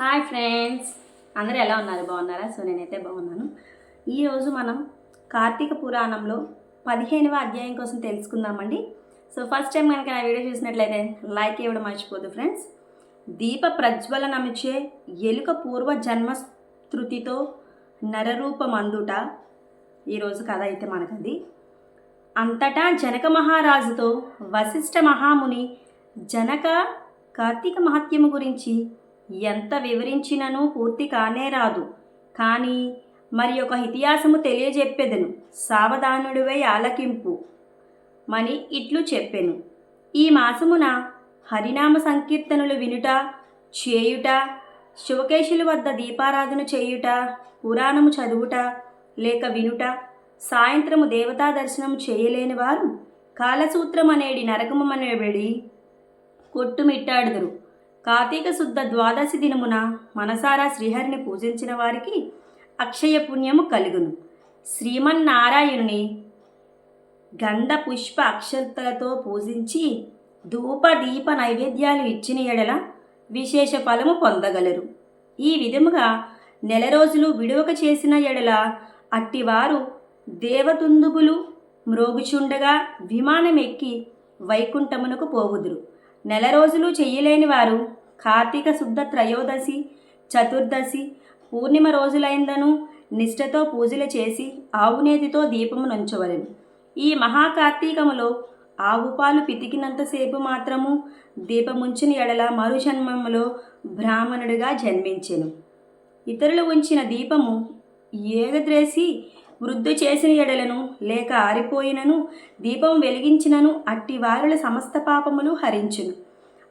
Hi friends. అందరూ ఎలా ఉన్నారు? బాగున్నారా? సో నేనైతే బాగున్నాను. ఈరోజు మనం కార్తీక పురాణంలో పదిహేనవ అధ్యాయం కోసం తెలుసుకుందామండి. సో ఫస్ట్ టైం కనుక నా వీడియో చూసినట్లయితే లైక్ ఇవ్వడం మర్చిపోదు ఫ్రెండ్స్. దీప ప్రజ్వలనమిచ్చే ఎలుక పూర్వ జన్మ స్థృతితో నరరూపమందుట ఈరోజు కథ అయితే మనకది. అంతటా జనక మహారాజుతో వశిష్ఠ మహాముని జనక కార్తీక మహత్యము గురించి ఎంత వివరించినను పూర్తి కానే రాదు. కానీ మరి ఒక ఇతిహాసము తెలియజెప్పెదను. సావధానుడివై ఆలకింపు. మని ఇట్లు చెప్పెను. ఈ మాసమున హరినామ సంకీర్తనలు వినుట చేయుట శివకేశుల వద్ద దీపారాధన చేయుట పురాణము చదువుట లేక వినుట సాయంత్రము దేవతా దర్శనం చేయలేని వారు కాలసూత్రం అనేడి నరకమనేబడి కొట్టుమిట్టాడుదురు. కార్తీక శుద్ధ ద్వాదశి దినమున మనసారా శ్రీహరిని పూజించిన వారికి అక్షయ పుణ్యము కలుగును. శ్రీమన్నారాయణుని గంధ పుష్ప అక్షతలతో పూజించి ధూప దీప నైవేద్యాలు ఇచ్చిన ఎడల విశేష ఫలము పొందగలరు. ఈ విధముగా నెల రోజులు విడువక చేసిన ఎడల అట్టివారు దేవతుందుబులు మ్రోగుచుండగా విమానం ఎక్కి వైకుంఠమునకు పోవుదురు. నెల రోజులు చెయ్యలేని వారు కార్తీక శుద్ధ త్రయోదశి చతుర్దశి పూర్ణిమ రోజులైందను నిష్ఠతో పూజలు చేసి ఆవునేతితో దీపము నుంచవలెను. ఈ మహాకార్తీకములో ఆవు పాలు పితికినంతసేపు మాత్రము దీపముంచిన ఎడల మరుజన్మములో బ్రాహ్మణుడిగా జన్మించెను. ఇతరులు ఉంచిన దీపము ఏగద్రేసి వృద్ధు చేసిన ఎడలను లేక ఆరిపోయినను దీపం వెలిగించినను అట్టి వారుల సమస్త పాపములు హరించును.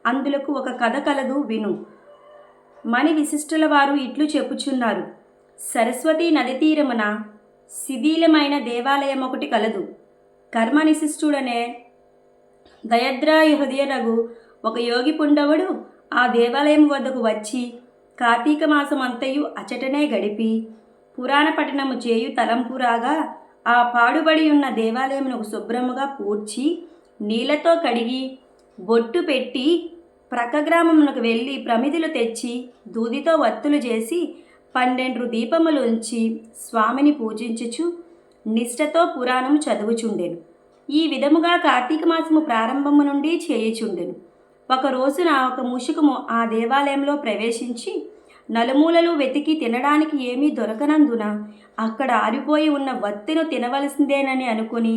అందులకు ఒక కథ కలదు విను. మణి విశిష్టుల వారు ఇట్లు చెప్పుచున్నారు. సరస్వతీ నది తీరమున శిథిలమైన దేవాలయం ఒకటి కలదు కర్మనిశిష్టుడనే దయద్రాయ రఘు ఒక యోగి పుండవుడు ఆ దేవాలయం వద్దకు వచ్చి కార్తీక మాసం అంతయు అచటనే గడిపి పురాణ పఠనము చేయు తలంపురాగా ఆ పాడుబడి ఉన్న దేవాలయమును శుభ్రముగా పూడ్చి నీళ్ళతో కడిగి బొట్టు పెట్టి ప్రక్క గ్రామమునకు వెళ్ళి ప్రమిదిలు తెచ్చి దూదితో వత్తులు చేసి పన్నెండు దీపములు ఉంచి స్వామిని పూజించుచు నిష్ఠతో పురాణము చదువుచుండెను. ఈ విధముగా కార్తీక మాసము ప్రారంభము నుండి చేయుచుండెను. ఒక రోజున ఒక ముషుకము ఆ దేవాలయంలో ప్రవేశించి నలుమూలలు వెతికి తినడానికి ఏమీ దొరకనందున అక్కడ ఆరిపోయి ఉన్న వత్తిను తినవలసిందేనని అనుకుని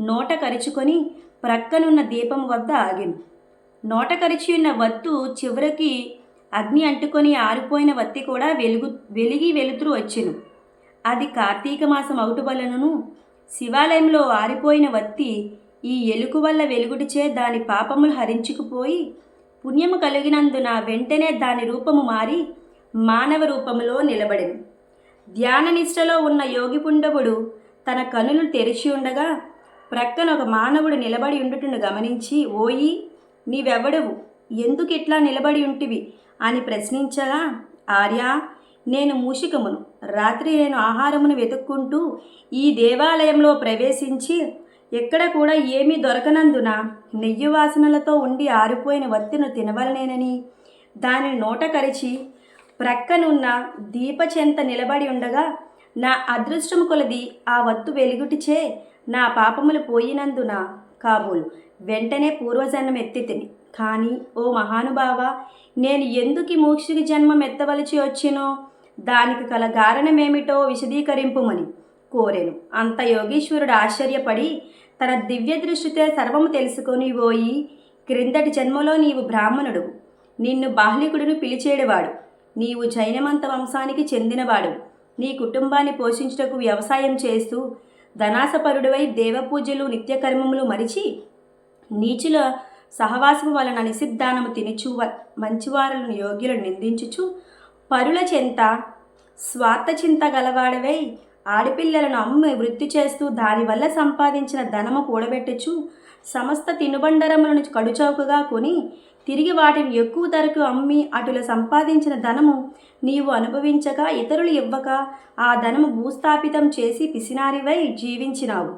నోట కరుచుకొని ప్రక్కనున్న దీపం వద్ద ఆగింది నోట కరిచి ఉన్న వత్తు చివరికి అగ్ని అంటుకొని ఆరిపోయిన వత్తి కూడా వెలుగు వెలిగి వెలుతురు వచ్చెను. అది కార్తీక మాసం అవుటు వలనను శివాలయంలో ఆరిపోయిన వత్తి ఈ ఎలుక వల్ల వెలుగుటిచే దాని పాపములు హరించుకుపోయి పుణ్యము కలిగినందున వెంటనే దాని రూపము మారి మానవ రూపంలో నిలబడెను. ధ్యాన నిష్టలో ఉన్న యోగి పుండవుడు తన కనులు తెరిచి ఉండగా ప్రక్కన ఒక మానవుడు నిలబడి ఉండుటను గమనించి ఓయి నీవెవడవు? ఎందుకు ఇట్లా నిలబడి ఉంటివి? అని ప్రశ్నించగా ఆర్యా నేను మూషికమును. రాత్రి నేను ఆహారమును వెతుక్కుంటూ ఈ దేవాలయంలో ప్రవేశించి ఎక్కడ కూడా ఏమీ దొరకనందున నెయ్యి వాసనలతో ఉండి ఆరిపోయిన వత్తిను తినవలనేనని దానిని నోట కరిచి ప్రక్కనున్న దీపచెంత నిలబడి ఉండగా నా అదృష్టము కొలది ఆ వత్తు వెలుగుటిచే నా పాపములు పోయినందున కాబోలు. వెంటనే పూర్వజన్మ ఎత్తితిని కానీ ఓ మహానుభావ నేను ఎందుకు ఈ మోక్షికి జన్మం ఎత్తవలసి వచ్చినో? దానికి కల కారణమేమిటో విశదీకరింపుమని కోరెను. అంత యోగీశ్వరుడు ఆశ్చర్యపడి తన దివ్య దృష్టితో సర్వము తెలుసుకొని పోయి క్రిందటి జన్మలో నీవు బ్రాహ్మణుడు నిన్ను బాహ్లికుడిని పిలిచేడువాడు నీవు జైనమంత వంశానికి చెందినవాడు. నీ కుటుంబాన్ని పోషించుటకు వ్యవసాయం చేస్తూ ధనాసపరుడివై దేవపూజలు నిత్యకర్మములు మరిచి నీచుల సహవాసము వలన నిషిద్ధానము తినుచు మంచివారులను యోగ్యులను నిందించుచు పరుల చింత స్వార్థ చింత గలవాడవై ఆడపిల్లలను అమ్మి వృత్తి చేస్తూ దానివల్ల సంపాదించిన ధనము కూడబెట్టుచు సమస్త తినుబండరములను కడుచౌకగా కొని తిరిగి వాటిని ఎక్కువ ధరకు అమ్మి అటుల సంపాదించిన ధనము నీవు అనుభవించగా ఇతరులు ఇవ్వక ఆ ధనము భూస్థాపితం చేసి పిసినారివై జీవించినావు.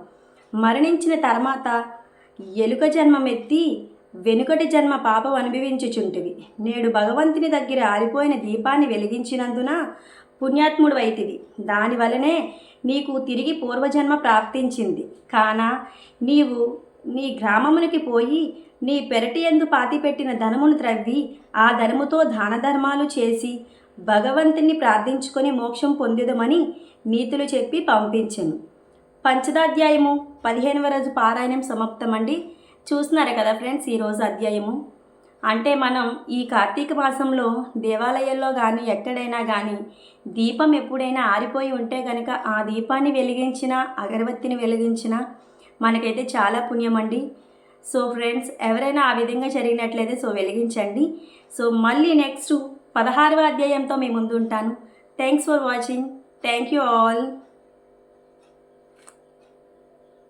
మరణించిన తర్వాత ఎలుక జన్మమెత్తి వెనుకటి జన్మ పాపం అనుభవించుచుంటివి. నేడు భగవంతుని దగ్గర ఆరిపోయిన దీపాన్ని వెలిగించినందున పుణ్యాత్ముడు అయితివి దానివలనే నీకు తిరిగి పూర్వజన్మ ప్రాప్తించింది. కాన నీవు నీ గ్రామమునికి పోయి నీ పెరటి ఎందు పాతిపెట్టిన ధనమును త్రవ్వి ఆ ధనముతో దాన ధర్మాలు చేసి భగవంతుని ప్రార్థించుకొని మోక్షం పొందిదమని నీతులు చెప్పి పంపించను. పంచదాధ్యాయము పదిహేనవ రోజు పారాయణం సమాప్తమండి. చూస్తున్నారు కదా ఫ్రెండ్స్ ఈరోజు అధ్యాయము? అంటే మనం ఈ కార్తీక మాసంలో దేవాలయాల్లో కానీ ఎక్కడైనా కానీ దీపం ఎప్పుడైనా ఆరిపోయి ఉంటే కనుక ఆ దీపాన్ని వెలిగించిన అగరబత్తిని వెలిగించిన మనకైతే చాలా పుణ్యం అండి సో ఫ్రెండ్స్ ఎవరైనా ఆ విధంగా జరిగినట్లయితే సో వెలిగించండి. సో మళ్ళీ నెక్స్ట్ పదహారవ అధ్యాయంతో మీ ముందు ఉంటాను thanks for watching thank you all